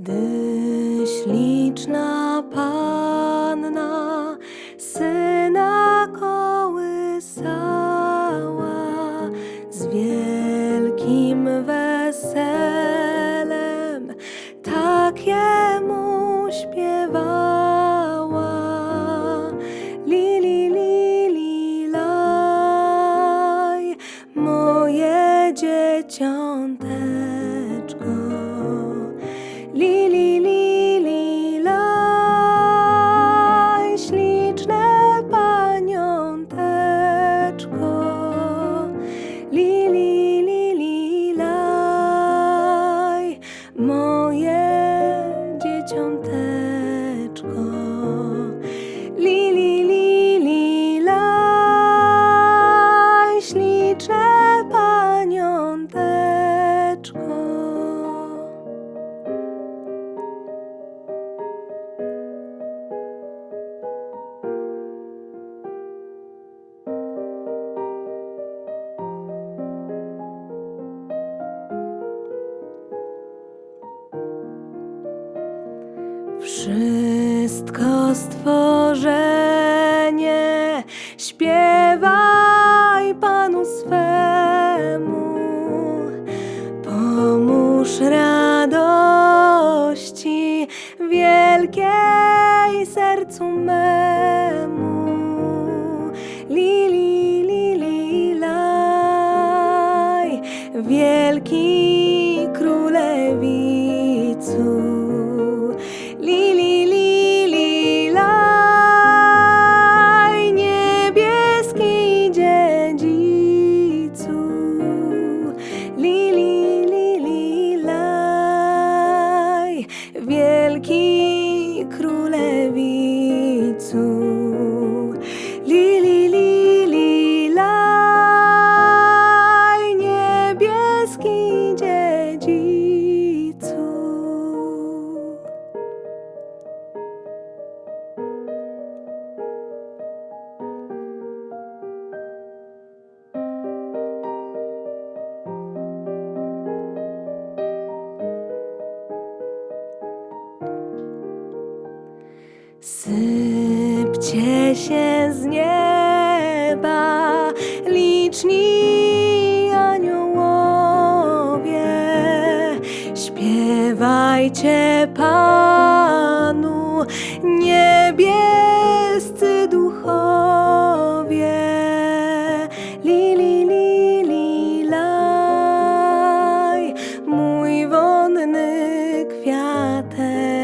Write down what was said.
Gdy śliczna panna syna kołysała z wielkim weselem, tak laj, moje Wszystko stworzenie śpiewaj Panu swemu, pomóż radości wielkiej sercu memu. Lili, lili, wielki królewicu. Sypcie się z nieba liczni aniołowie, śpiewajcie Panu niebiescy duchowie. Li, li, mój wonny kwiateczku.